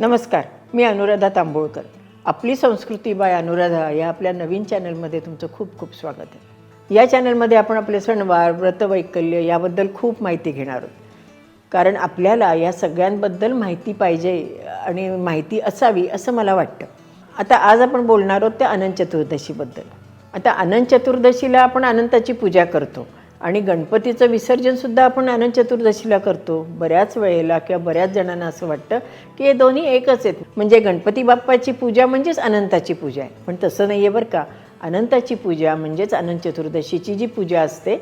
नमस्कार मी अनुराधा तांबोळकर. आपली संस्कृती बाय अनुराधा या आपल्या नवीन चॅनलमध्ये तुमचं खूप खूप स्वागत आहे. या चॅनलमध्ये आपण आपले सणवार व्रतवैकल्य याबद्दल खूप माहिती घेणार आहोत. कारण आपल्याला या सगळ्यांबद्दल माहिती पाहिजे आणि माहिती असावी असं मला वाटतं. आता आज आपण बोलणार आहोत त्या अनंत चतुर्दशीबद्दल. आता अनंत चतुर्दशीला आपण अनंताची पूजा करतो. आणि गणपतीचं विसर्जनसुद्धा आपण अनंत चतुर्दशीला करतो. बऱ्याच वेळेला किंवा बऱ्याच जणांना असं वाटतं की हे दोन्ही एकच आहेत. म्हणजे गणपती बाप्पाची पूजा म्हणजेच अनंताची पूजा आहे. पण तसं नाही आहे बरं का. अनंताची पूजा म्हणजेच अनंत चतुर्दशीची जी पूजा असते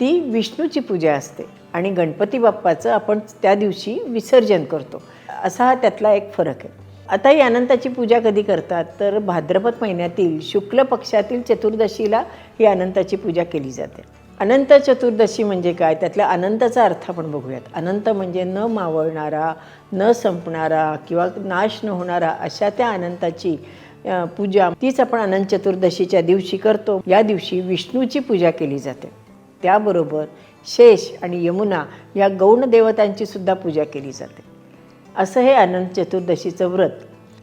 ती विष्णूची पूजा असते. आणि गणपती बाप्पाचं आपण त्या दिवशी विसर्जन करतो. असा हा त्यातला एक फरक आहे. आता ही अनंताची पूजा कधी करतात? तर भाद्रपद महिन्यातील शुक्ल पक्षातील चतुर्दशीला ही अनंताची पूजा केली जाते. अनंत चतुर्दशी म्हणजे काय? त्यातल्या अनंताचा अर्थ आपण बघूयात. अनंत म्हणजे न मावळणारा न संपणारा किंवा नाश न होणारा अशा त्या अनंताची पूजा. तीच आपण अनंत चतुर्दशीच्या दिवशी करतो. या दिवशी विष्णूची पूजा केली जाते. त्याबरोबर शेष आणि यमुना या गौण देवतांची सुद्धा पूजा केली जाते. असं हे अनंत चतुर्दशीचं व्रत.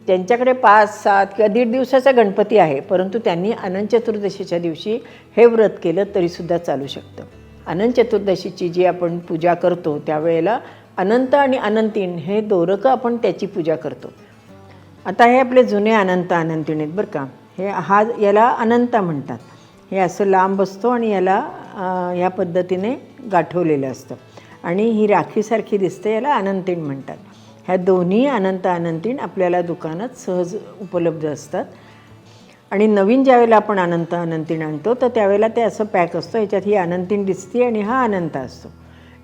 त्यांच्याकडे पाच सात किंवा दीड दिवसाचा गणपती आहे परंतु त्यांनी अनंत चतुर्दशीच्या दिवशी हे व्रत केलं तरीसुद्धा चालू शकतं. अनंत चतुर्दशीची जी आपण पूजा करतो त्यावेळेला अनंत आणि अनंतीन हे दोरकं आपण त्याची पूजा करतो. आता हे आपले जुने अनंत अनंतीण आहेत बरं का. हे हा याला अनंता म्हणतात. हे असं लांब असतो आणि याला ह्या या पद्धतीने गाठवलेलं असतं. आणि ही राखीसारखी दिसते याला अनंतीण म्हणतात. ह्या दोन्ही अनंत अनंतीण आपल्याला दुकानात सहज उपलब्ध असतात. आणि नवीन ज्यावेळेला आपण अनंत अनंतीण आणतो तर त्यावेळेला ते असं पॅक असतं ह्याच्यात ही अनंतीण दिसते आणि हा अनंत असतो.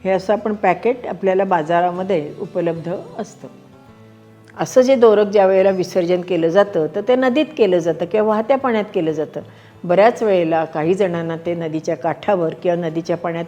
हे असं आपण पॅकेट आपल्याला बाजारामध्ये उपलब्ध असतं. असं जे दोरक ज्या वेळेला विसर्जन केलं जातं तर ते नदीत केलं जातं किंवा वाहत्या पाण्यात केलं जातं. बऱ्याच वेळेला काही जणांना ते नदीच्या काठावर किंवा नदीच्या पाण्यात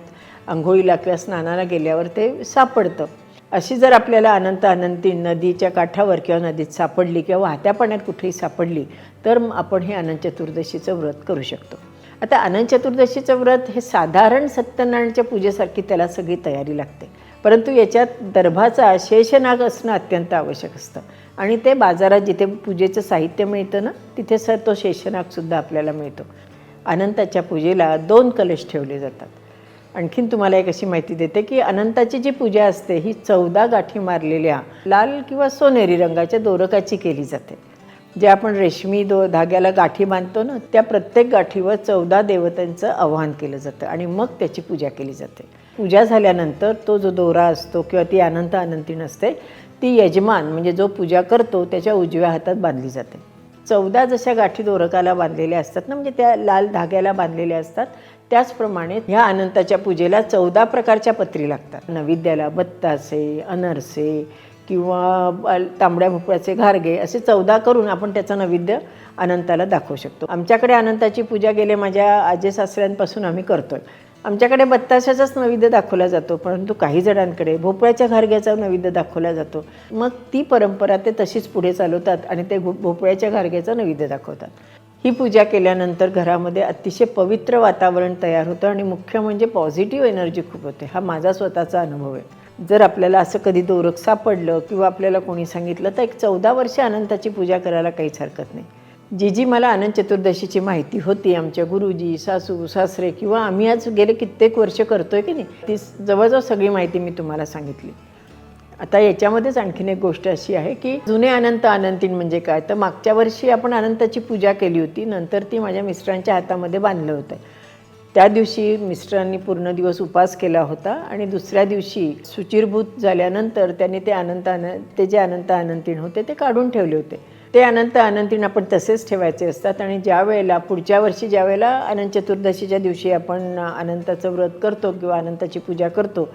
आंघोळीला किंवा स्नानाला गेल्यावर ते सापडतं. अशी जर आपल्याला अनंत अनंती नदीच्या काठावर किंवा नदीत सापडली किंवा वाहत्या पाण्यात कुठेही सापडली तर आपण हे अनंत चतुर्दशीचं व्रत करू शकतो. आता अनंत चतुर्दशीचं व्रत हे साधारण सत्यनारायणच्या पूजेसारखी त्याला सगळी तयारी लागते. परंतु याच्यात दर्भाचा शेषनाग असणं अत्यंत आवश्यक असतं. आणि ते बाजारात जिथे पूजेचं साहित्य मिळतं ना तिथे स तो शेषनागसुद्धा आपल्याला मिळतो. अनंताच्या पूजेला दोन कलश ठेवले जातात. आणखीन तुम्हाला एक अशी माहिती देते की अनंताची जी पूजा असते ही चौदा गाठी मारलेल्या लाल किंवा सोनेरी रंगाच्या दोरकाची केली जाते. जे आपण रेशमी दो धाग्याला गाठी बांधतो ना त्या प्रत्येक गाठीवर चौदा देवतांचं आवाहन केलं जातं आणि मग त्याची पूजा केली जाते. पूजा झाल्यानंतर तो जो दोरा असतो किंवा ती अनंत अनंतीण असते ती यजमान म्हणजे जो पूजा करतो त्याच्या उजव्या हातात बांधली जाते. चौदा जशा गाठी दोरकाला बांधलेल्या असतात ना म्हणजे त्या लाल धाग्याला बांधलेल्या असतात त्याचप्रमाणे ह्या अनंताच्या पूजेला चौदा प्रकारच्या पत्री लागतात. नैवेद्याला बत्तासे अनरसे किंवा ब- तांबड्या भोपळ्याचे घारगे असे चौदा करून आपण त्याचा नैवेद्य अनंताला दाखवू शकतो. आमच्याकडे अनंताची पूजा गेले माझ्या आजे सासऱ्यांपासून आम्ही करतोय. आमच्याकडे बत्ताशाचाच नैवेद्य दाखवला जातो परंतु काही जणांकडे भोपळ्याच्या घारग्याचा नैवेद्य दाखवला जातो. मग ती परंपरा ते तशीच पुढे चालवतात आणि ते भो- भोपळ्याच्या घारग्याचा नैवेद्य दाखवतात. ही पूजा केल्यानंतर घरामध्ये अतिशय पवित्र वातावरण तयार होतं आणि मुख्य म्हणजे पॉझिटिव्ह एनर्जी खूप होते. हा माझा स्वतःचा अनुभव आहे. जर आपल्याला असं कधी दोरक सापडलं किंवा आपल्याला कोणी सांगितलं तर एक चौदा वर्षे अनंताची पूजा करायला काहीच हरकत नाही. जी जी मला अनंत चतुर्दशीची माहिती होती आमच्या गुरुजी सासू सासरे किंवा आम्ही आज गेले कित्येक वर्ष करतोय की नाही ती जवळजवळ सगळी माहिती मी तुम्हाला सांगितली. आता याच्यामध्येच आणखीन एक गोष्ट अशी आहे की जुने अनंत अनंतीन म्हणजे काय? तर मागच्या वर्षी आपण अनंताची पूजा केली होती. नंतर ती माझ्या मिस्टरांच्या हातामध्ये बांधलं होतं. त्या दिवशी मिस्टरांनी पूर्ण दिवस उपास केला होता आणि दुसऱ्या दिवशी सुचिरभूत झाल्यानंतर त्यांनी ते अनंत अन ते जे अनंत अनंतीन होते ते काढून ठेवले होते. ते अनंत अनंतीन आपण तसेच ठेवायचे असतात आणि ज्या वेळेला पुढच्या वर्षी ज्या वेळेला अनंत चतुर्दशीच्या दिवशी आपण अनंताचं व्रत करतो किंवा अनंताची पूजा करतो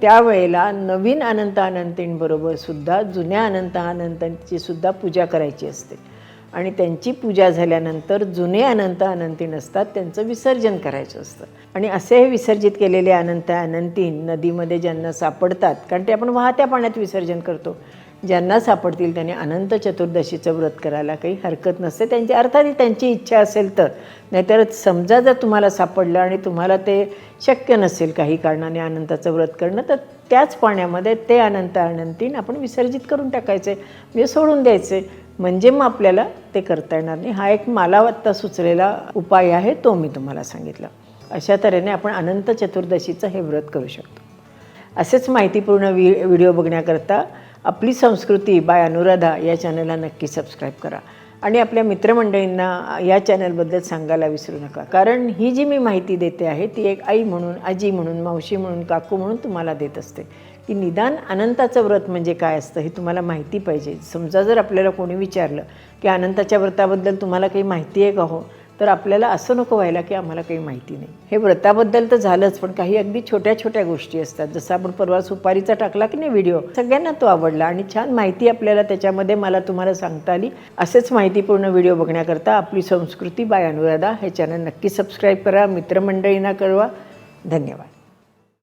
त्यावेळेला नवीन अनंत अनंतींबरोबर सुद्धा जुन्या अनंत अनंतांची सुद्धा पूजा करायची असते. आणि त्यांची पूजा झाल्यानंतर जुने अनंत अनंतीन असतात त्यांचं विसर्जन करायचं असतं. आणि असे हे विसर्जित केलेले अनंत अनंतीन नदीमध्ये ज्यांना सापडतात कारण ते आपण वाहत्या पाण्यात विसर्जन करतो ज्यांना सापडतील त्यांनी अनंत चतुर्दशीचं व्रत करायला काही हरकत नसते. त्यांची अर्थात त्यांची इच्छा असेल तर. नाहीतर समजा जर तुम्हाला सापडलं आणि तुम्हाला ते शक्य नसेल काही कारणाने अनंताचं व्रत करणं तर त्याच पाण्यामध्ये ते अनंत अनंतीन आपण विसर्जित करून टाकायचे म्हणजे सोडून द्यायचे. म्हणजे मग आपल्याला ते करता येणार नाही. हा एक मला आत्ता सुचलेला उपाय आहे तो मी तुम्हाला सांगितला. अशा तऱ्हेने आपण अनंत चतुर्दशीचं हे व्रत करू शकतो. असेच माहितीपूर्ण वि व्हिडिओ बघण्याकरता आपली संस्कृती बाय अनुराधा या चॅनलला नक्की सबस्क्राईब करा. आणि आपल्या मित्रमंडळींना या चॅनलबद्दल सांगायला विसरू नका. कारण ही जी मी माहिती देते आहे ती एक आई म्हणून आजी म्हणून मावशी म्हणून काकू म्हणून तुम्हाला देत असते. की निदान अनंताचं व्रत म्हणजे काय असतं हे तुम्हाला माहिती पाहिजे. समजा जर आपल्याला कोणी विचारलं की अनंताच्या व्रताबद्दल तुम्हाला काही माहिती आहे का हो? तर आपल्याला असं नको व्हायला की आम्हाला काही माहिती नाही. हे व्रताबद्दल तर झालंच पण काही अगदी छोट्या छोट्या गोष्टी असतात. जसं आपण परवा सुपारीचा टाकला की नाही व्हिडिओ सगळ्यांना तो आवडला आणि छान माहिती आपल्याला त्याच्यामध्ये मला तुम्हाला सांगता आली. असेच माहितीपूर्ण व्हिडिओ बघण्याकरता आपली संस्कृती बाय अनुराधा. हे चॅनल नक्की सबस्क्राईब करा. मित्रमंडळींना कळवा. धन्यवाद.